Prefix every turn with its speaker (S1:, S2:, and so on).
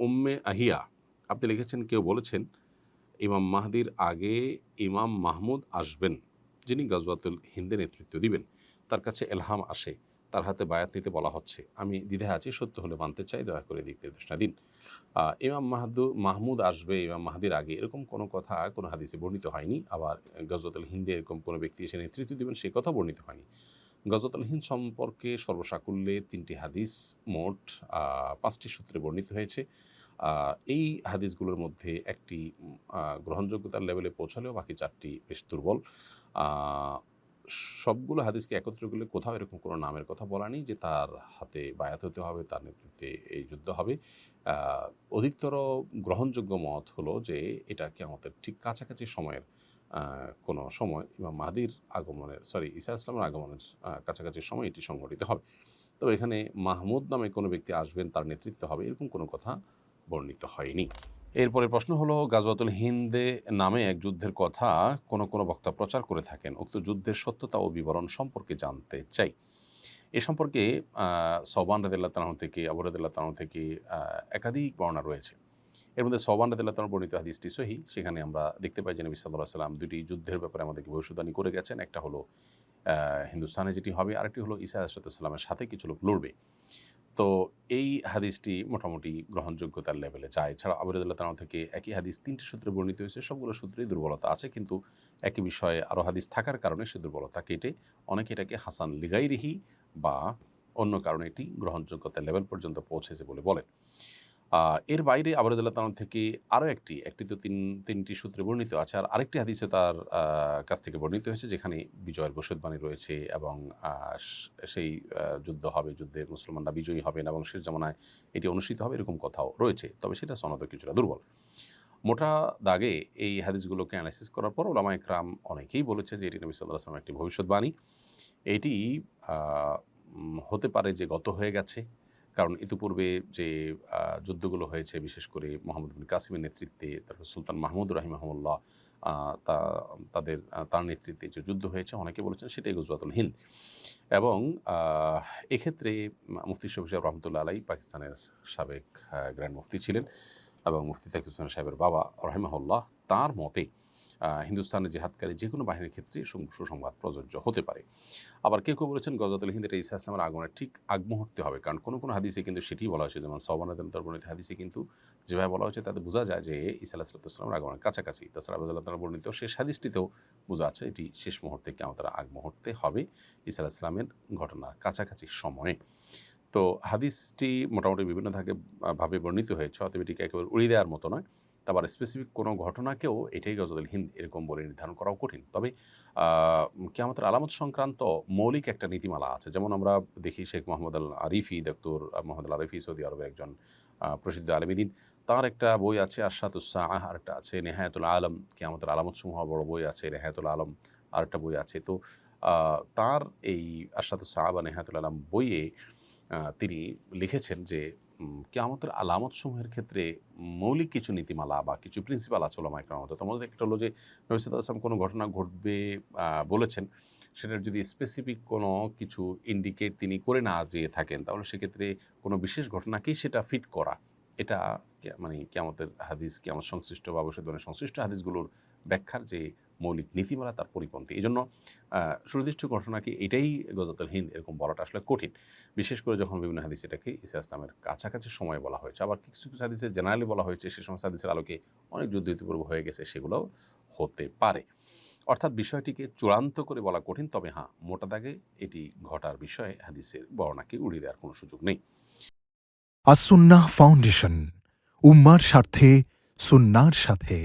S1: উম্মে আহিয়া, আপনি লিখেছেন, কেউ বলেছেন, ইমাম মাহদির আগে ইমাম মাহমুদ আসবেন, যিনি গজওয়াতুল হিন্দে নেতৃত্ব দিবেন, তার কাছে এলহাম আসে, তার হাতে বায়াত নিতে বলা হচ্ছে। আমি দ্বিধা আছি, সত্য হলে মানতে চাই, দয়া করে দিক নির্দেশনা দিন। ইমাম মাহাদু, মাহমুদ আসবে ইমাম মাহাদির আগে, এরকম কোনো কথা কোনো হাদিসে বর্ণিত হয়নি, আবার গজওয়াতুল হিন্দে এরকম কোনো ব্যক্তি এসে নেতৃত্ব দিবেন, সে কথা বর্ণিত হয়নি। গজওয়াতুল হিন্দ সম্পর্কে সর্বসাকুল্যে তিনটি হাদিস মোট পাঁচটি সূত্রে বর্ণিত হয়েছে। এই হাদিসগুলোর মধ্যে একটি গ্রহণযোগ্যতার লেভেলে পৌঁছালেও বাকি চারটি বেশ দুর্বল। সবগুলো হাদিসকে একত্র করলে কোথাও এরকম কোনো নামের কথা বলা নেই যে তার হাতে বায়াত হতে হবে, তার নেতৃত্বে এই যুদ্ধ হবে। অধিকতর গ্রহণযোগ্য মত হলো যে এটা কি আমাদের ঠিক কাছাকাছি সময়ের কোনো সময় ইমাম মাহাদির আগমনের সরি ঈসা ইসলামের আগমনের কাছাকাছি সময় এটি সংঘটিত হবে। তবে এখানে মাহমুদ নামে কোনো ব্যক্তি আসবেন, তার নেতৃত্ব হবে, এরকম কোনো কথা বর্ণিত হয়নি। এরপরে প্রশ্ন হলো, গাজওয়াতুল হিন্দে নামে এক যুদ্ধের কথা কোন কোন বক্তা প্রচার করে থাকেন। উক্ত যুদ্ধের সত্যতা ও বিবরণ সম্পর্কে জানতে চাই। এ সম্পর্কে সৌবান রাদিল্লাহ তালাহ থেকে, আবু রাদিল্লাহ তালাহ থেকে একাধিক বর্ণনা রয়েছে। এর মধ্যে সৌবান রাদিল্লাহ বর্ণিত হাদিসটি সহি। সেখানে আমরা দেখতে পাই যে নবী সাল্লাহ সাল্লাম দুটি যুদ্ধের ব্যাপারে আমাদেরকে ভবিষ্যৎবাণী করে গেছেন। একটা হলো হিন্দুস্তানে যেটি হবে, আরেকটি হলো ঈসা আসসালামের সাথে কিছু লোক লড়বে। তো এই হাদিসটি মোটামুটি গ্রহণযোগ্যতার লেভেলে যায়। এছাড়া আবরুদুল্লাহ তালাহ থেকে একই হাদিস তিনটি সূত্রে বর্ণিত হয়েছে। সবগুলো সূত্রেই দুর্বলতা আছে, কিন্তু একই বিষয়ে আরও হাদিস থাকার কারণে সে দুর্বলতা কেটে অনেকে এটাকে হাসান লিগাইরিহি বা অন্য কারণে এটি গ্রহণযোগ্যতার লেভেল পর্যন্ত পৌঁছেছে বলে বলেন। এর বাইরে আবরুদুল্লাহ তালাহ থেকে আরও একটি একটি তো তিন, তিনটি সূত্রে বর্ণিত আছে, আর আরেকটি হাদিসে তার কাছ থেকে বর্ণিত হয়েছে, যেখানে বিজয়ের ভবিষ্যৎবাণী রয়েছে এবং সেই যুদ্ধ হবে, যুদ্ধে মুসলমানরা বিজয়ী হবেন এবং শেষ জামানায় এটি অনুষ্ঠিত হবে, এরকম কথাও রয়েছে। তবে সেটা সনদ কিছুটা দুর্বল। মোটা দাগে এই হাদিসগুলোকে অ্যানালাইসিস করার পর ওলামা একরাম অনেকেই বলেছে যে এটি নবী সাল্লাহ আসলামের একটি ভবিষ্যৎবাণী। এটি হতে পারে যে গত হয়ে গেছে কারণ ইতিপূর্বে যে যুদ্ধগুলো হয়েছে, বিশেষ করে মোহাম্মদ বিন কাসিমের নেতৃত্বে, তারপর সুলতান মাহমুদ রাহিমাহমুল্লাহ তা, তাদের তার নেতৃত্বে যে যুদ্ধ হয়েছে, অনেকে বলেছেন সেটাই গুজরাতুল হিন্দ। এবং এক্ষেত্রে মুফতি শফি সাহেব রহমতুল্লাহ আলাই পাকিস্তানের সাবেক গ্র্যান্ড মুফতি ছিলেন এবং মুফতি তাকি সাহেবের বাবা রহিমাহুল্লাহ, তার মতে হিন্দুস্তানের জেহাদকারী যে কোনো বাহিনীর ক্ষেত্রে সুসংবাদ প্রযোজ্য হতে পারে। আবার কেউ কেউ বলেছেন গজাতুল হিন্দের ইসা ইসলামের আগমনের ঠিক আগ মুহূর্তে হবে। কারণ কোনো কোনো হাদিসে কিন্তু সেটি বলা হয়েছে। যেমন সবানাদম তরবর্ণিত হাদিসে কিন্তু যেভাবে বলা হয়েছে, তাতে বোঝা যায় যে ইসা আলাহিসামের আগমনের কাছাকাছি। তাছাড়া আবুদুল্লাহ তালা বর্ণিত শেষ হাদিসটিতেও বোঝা যাচ্ছে এটি শেষ মুহূর্তে কেমন তারা আগ মুহূর্তে হবে ইসা ইসলামের ঘটনার কাছাকাছি সময়ে। তো হাদিসটি মোটামুটি বিভিন্ন ভাবে বর্ণিত হয়েছে, অতএব এটিকে একেবারে উড়িয়ে দেওয়ার মতো নয়। তারপর স্পেসিফিক কোনো ঘটনাকেও এটাই গজদুল হিন্দ এরকম বলে নির্ধারণ করাও কঠিন। তবে কেমতের আলামত সংক্রান্ত মৌলিক একটা নীতিমালা আছে। যেমন আমরা দেখি Sheikh Muhammad al Arifi doctor Muhammad al Arifi Saudi আরবের একজন আহ, প্রসিদ্ধ আলমিদিন। তার একটা বই আছে আশাতুসাহ আর একটা আছে নেহায়তুল আলম। কেমতের আলামত সমূহ বড় বই আছে নেহায়তুল আলম আর একটা বই আছে। তো আহ, তার এই আশাতুসাহ বা নেহায়তুল আলম বইয়ে তিনি লিখেছেন যে কেয়ামতের আলামত সমূহের ক্ষেত্রে মৌলিক কিছু নীতিমালা বা কিছু প্রিন্সিপাল আছে ওলামা মধ্যে একটা হলো যে নবিসাদ আসলাম কোনো ঘটনা ঘটবে বলেছেন, সেটার যদি স্পেসিফিক কোনো কিছু ইন্ডিকেট তিনি করে না যেয়ে থাকেন, তাহলে সেক্ষেত্রে কোনো বিশেষ ঘটনাকেই সেটা ফিট করা, এটা মানে কেয়ামতের হাদিস, কেয়ামত সংশ্লিষ্ট বা ভবিষ্যৎবাণী সংশ্লিষ্ট হাদিসগুলোর ব্যাখ্যার যে মৌলিক নীতিমালা, তার পরিপন্থী। এই জন্য সুনির্দিষ্ট ঘটনাকে এটাই গজাতুল হিন্দ, এরকম বলাটা আসলে কঠিন। বিশেষ করে যখন বিভিন্ন হাদিস এটাকে ইসা ইসলামের কাছাকাছি সময় বলা হয়েছে, আবার কিছু কিছু হাদিসে জেনারেলি বলা হয়েছে, সে সমস্ত হাদিসের আলোকে অনেক যুদ্ধ ইতিপূর্ব হয়ে গেছে, সেগুলোও হতে পারে। অর্থাৎ বিষয়টিকে চূড়ান্ত করে বলা কঠিন, তবে হ্যাঁ মোটা দাগে এটি ঘটার বিষয়ে হাদিসের বর্ণাকে উড়িয়ে দেওয়ার কোনো সুযোগ নেই।
S2: আসুন্নাহ ফাউন্ডেশন, উম্মার স্বার্থে, সুন্নার সাথে।